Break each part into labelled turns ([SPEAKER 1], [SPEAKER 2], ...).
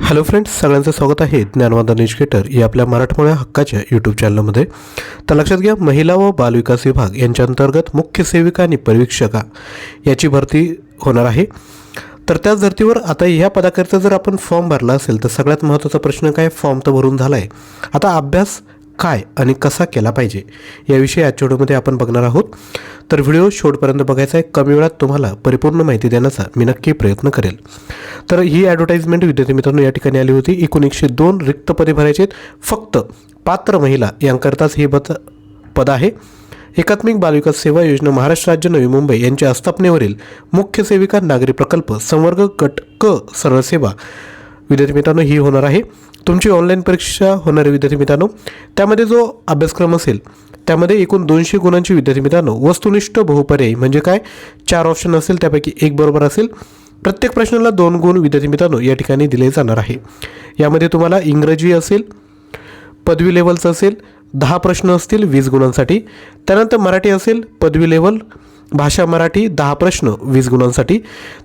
[SPEAKER 1] Hello friends सगळ्यांचं स्वागत आहे ज्ञानवादा एज्युकेटर या आपल्या मराठमोळ्या हक्काच्या यूट्यूब चॅनलमध्ये तर लक्षात घ्या महिला व बालविकास विभाग यांच्या अंतर्गत मुख्य सेविका आणि परीक्षका याची भरती होणार आहे. तर त्याच धर्तीवर आता ह्या पदाकरिता जर आपण फॉर्म भरला असेल तर सगळ्यात महत्त्वाचा प्रश्न काय? फॉर्म तर भरून झाला आहे आता अभ्यास काय आणि कसा केला पाहिजे याविषयी आजच्या व्हिडिओमध्ये आपण बघणार आहोत. तर व्हिडिओ शेवटपर्यंत बघायचा आहे. कमी वेळात तुम्हाला परिपूर्ण माहिती देण्याचा मी नक्की प्रयत्न करेल. तर ही ॲडव्हर्टाईजमेंट विद्यार्थी मित्रांनो या ठिकाणी आली होती. एकूण एकशे दोन रिक्त पदे भरायचे फक्त पात्र महिला यांकरताच ही पद पद आहे. एकात्मिक बालविकास सेवा योजना महाराष्ट्र राज्य नवी मुंबई यांच्या आस्थापनेवरील मुख्य सेविका नागरी प्रकल्प संवर्ग गट क सरळ सेवा विद्यार्थी मित्रांनो ही होणार आहे. तुमची ऑनलाईन परीक्षा होणारे विद्यार्थी मित्रांनो. त्यामध्ये जो अभ्यासक्रम असेल त्यामध्ये एकूण दोनशे गुणांची विद्यार्थी मित्रांनो वस्तुनिष्ठ बहुपर्यायी म्हणजे काय? चार ऑप्शन असेल त्यापैकी एक बरोबर असेल. प्रत्येक प्रश्नाला दोन गुण विद्यार्थी मित्रांनो या ठिकाणी दिले जाणार आहे. यामध्ये तुम्हाला इंग्रजी असेल पदवी लेवलचं असेल दहा प्रश्न असतील वीस गुणांसाठी. त्यानंतर मराठी असेल पदवी लेवल भाषा मराठी दहा प्रश्न वीस गुणांसाठी.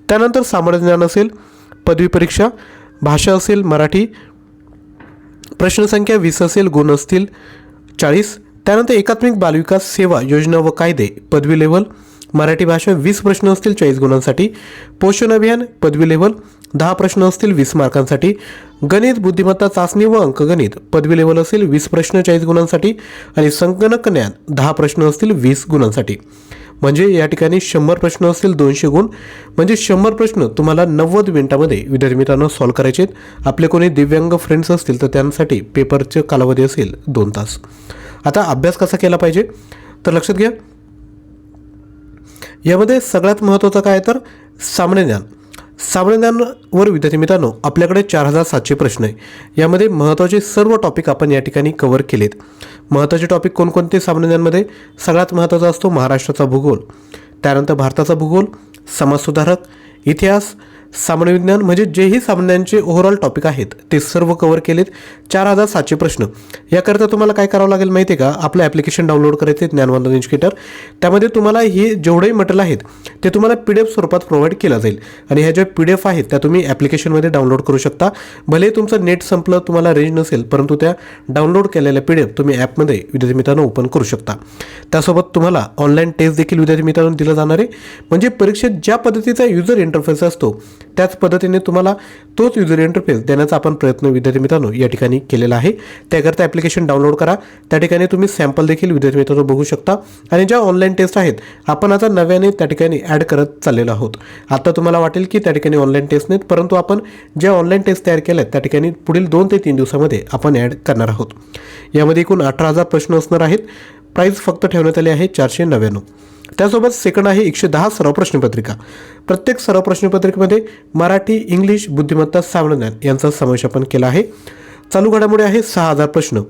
[SPEAKER 1] त्यानंतर सामान्य ज्ञान असेल पदवी परीक्षा भाषा असेल मराठी प्रश्नसंख्या वीस असेल गुण असतील चाळीस. त्यानंतर एकात्मिक बालविकास सेवा योजना व कायदे पदवी लेवल मराठी भाषा वीस प्रश्न असतील चाळीस गुणांसाठी. पोषण अभियान पदवी लेवल दहा प्रश्न असतील वीस मार्कांसाठी. गणित बुद्धिमत्ता चाचणी व अंकगणित पदवी लेवल असेल वीस प्रश्न चाळीस गुणांसाठी. आणि संगणक ज्ञान दहा प्रश्न असतील वीस गुणांसाठी. म्हणजे या ठिकाणी शंभर प्रश्न असतील दोनशे गुण. म्हणजे शंभर प्रश्न तुम्हाला नव्वद मिनिटामध्ये विद्यार्थी मित्रांनो सॉल्व करायचे आहेत. आपले कोणी दिव्यांग फ्रेंड्स असतील तर त्यांसाठी पेपरचे कालावधी असेल दोन तास. आता अभ्यास कसा केला पाहिजे? तर लक्षात घ्या. यामध्ये सगळ्यात महत्त्वाचं काय तर सामान्य ज्ञान. सामान्यांवर विद्यार्थी मित्रांनो आपल्याकडे चार हजार सातशे प्रश्न आहे. यामध्ये महत्त्वाचे सर्व टॉपिक आपण या ठिकाणी कव्हर केलेत. महत्त्वाचे टॉपिक कोणकोणते सामान्यांमध्ये सगळ्यात महत्त्वाचा असतो महाराष्ट्राचा भूगोल. त्यानंतर भारताचा भूगोल समाजसुधारक इतिहास सामान्य विज्ञान म्हणजे जेही सामान्यांचे ओव्हरऑल टॉपिक आहेत ते सर्व कव्हर केलेत चार हजार सातशे प्रश्न. याकरिता तुम्हाला काय करावं लागेल माहिती आहे का? आपलं ॲप्लिकेशन डाउनलोड करायचे आहे ज्ञानवंदन एज्युकेटर त्यामध्ये तुम्हाला हे जेवढेही मटेरियल आहेत ते तुम्हाला पी डी एफ स्वरूपात प्रोव्हाइड केलं जाईल. आणि ह्या ज्या पी डी एफ आहेत त्या तुम्ही ॲप्लिकेशनमध्ये डाउनलोड करू शकता. भले तुमचं नेट संपलं तुम्हाला रेंज नसेल परंतु त्या डाउनलोड केलेल्या पी डी एफ तुम्ही ॲपमध्ये विद्यार्थी मित्रांनो ओपन करू शकता. त्यासोबत तुम्हाला ऑनलाईन टेस्ट देखील विद्यार्थी मित्रांनो दिलं जाणार आहे. म्हणजे परीक्षेत ज्या पद्धतीचा युजर इंटरफेस असतो त्याच पद्धतीने तुम्हाला तोच युजर इंटरफेस देण्याचा आपण प्रयत्न विद्यार्थी मित्रांनो या ठिकाणी केलेला आहे. त्याकरता ॲप्लिकेशन डाउनलोड करा. त्या ठिकाणी तुम्ही सॅम्पल देखील विद्यार्थी मित्रांनो बघू शकता. आणि ज्या ऑनलाईन टेस्ट आहेत आपण आता नव्याने त्या ठिकाणी ॲड करत चाललेलो आहोत. आता तुम्हाला वाटेल की त्या ठिकाणी ऑनलाईन टेस्ट नाहीत परंतु आपण ज्या ऑनलाईन टेस्ट तयार केल्या आहेत त्या ठिकाणी पुढील दोन ते तीन दिवसामध्ये आपण ॲड करणार आहोत. यामध्ये एकूण अठरा हजार प्रश्न असणार आहेत. प्राईज फक्त ठेवण्यात आली आहे चारशे नव्याण्णव. त्यासोबत सेकंड आहे एकशे दहा सराव प्रश्नपत्रिका. प्रत्येक सराव प्रश्नपत्रिकेमध्ये मराठी इंग्लिश बुद्धिमत्ता सामान्य यांचा समावेश आपण केला आहे. चालू घडामोडी आहे सहा हजार प्रश्न.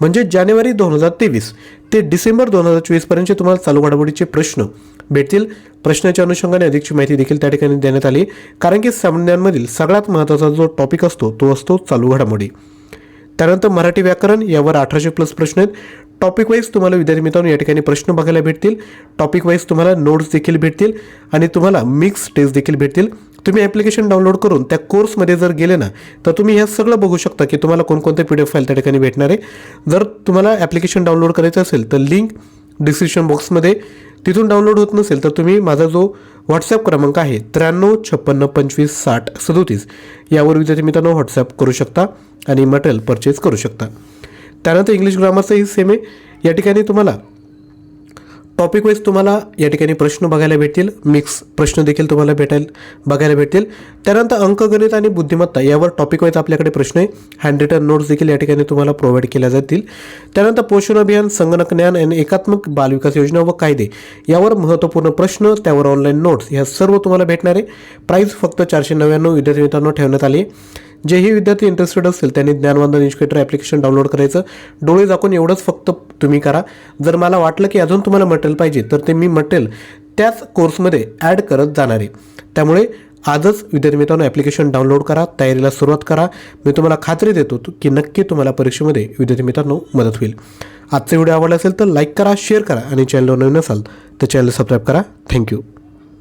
[SPEAKER 1] म्हणजे जानेवारी दोन हजार तेवीस ते डिसेंबर दोन हजार चोवीसपर्यंतचे तुम्हाला चालू घडामोडीचे प्रश्न भेटतील. प्रश्नाच्या अनुषंगाने अधिकची माहिती देखील त्या ठिकाणी देण्यात आली. कारण की सामान्यांमधील सगळ्यात महत्त्वाचा जो टॉपिक असतो तो असतो चालू घडामोडी. त्यानंतर मराठी व्याकरण यावर अठराशे प्लस प्रश्न आहेत. टॉपिक वाईज तुम्हाला विद्यार्थी मित्रांनो या ठिकाणी प्रश्न बघायला भेटतील. टॉपिक वाईज तुम्हाला नोट्स देखील भेटतील आणि तुम्हाला मिक्स टेस्ट देखील भेटतील. तुम्ही ॲप्लिकेशन डाउनलोड करून त्या कोर्समध्ये जर गेले ना तर तुम्ही हे सगळं बघू शकता की तुम्हाला कोणकोणते पी डी एफ फाईल त्या ठिकाणी भेटणार आहे. जर तुम्हाला ॲप्लिकेशन डाउनलोड करायचं असेल तर लिंक डिस्क्रिप्शन बॉक्समध्ये तिथून डाउनलोड होत नसेल तर तुम्ही माझा जो व्हॉट्सॲप क्रमांक आहे त्र्याण्णव छप्पन्न पंचवीस साठ सदोतीस यावर विद्यार्थी मित्रांनो व्हॉट्सअप करू शकता आणि मटेरियल परचेस करू शकता. त्यानंतर इंग्लिश ग्रामरचंही सेम आहे. या ठिकाणी तुम्हाला टॉपिक वाईज तुम्हाला या ठिकाणी प्रश्न बघायला भेटतील मिक्स प्रश्न देखील तुम्हाला भेटेल बघायला भेटतील. त्यानंतर अंकगणित आणि बुद्धिमत्ता यावर टॉपिक वाईज आपल्याकडे प्रश्न आहे. हँड रिटन नोट्स देखील या ठिकाणी तुम्हाला प्रोव्हाइड केल्या जातील. त्यानंतर पोषण अभियान संगणक ज्ञान आणि एकात्मक बालविकास योजना व कायदे यावर महत्त्वपूर्ण प्रश्न त्यावर ऑनलाईन नोट्स या सर्व तुम्हाला भेटणार आहे. प्राईस फक्त चारशे नव्याण्णव विद्यार्थी मित्रांनो ठेवण्यात आली. आहे जेही विद्यार्थी इंटरेस्टेड असतील त्यांनी ज्ञानवंदन एज्युकेटर ॲप्लिकेशन डाउनलोड करायचं. डोळे झाकून एवढंच फक्त तुम्ही करा. जर मला वाटलं की अजून तुम्हाला मटेरियल पाहिजे तर ते मी मटेरियल त्याच कोर्समध्ये ॲड करत जाणार आहे. त्यामुळे आजच विद्यार्थी मित्रांनो ॲप्लिकेशन डाउनलोड करा तयारीला सुरुवात करा. मी तुम्हाला खात्री देतो की नक्की तुम्हाला परीक्षेमध्ये विद्यार्थी मित्रांनो मदत होईल. आजचा व्हिडिओ आवडला असेल तर लाईक करा शेअर करा आणि चॅनलवर नवीन असाल तर चॅनल सबस्क्राईब करा. थँक्यू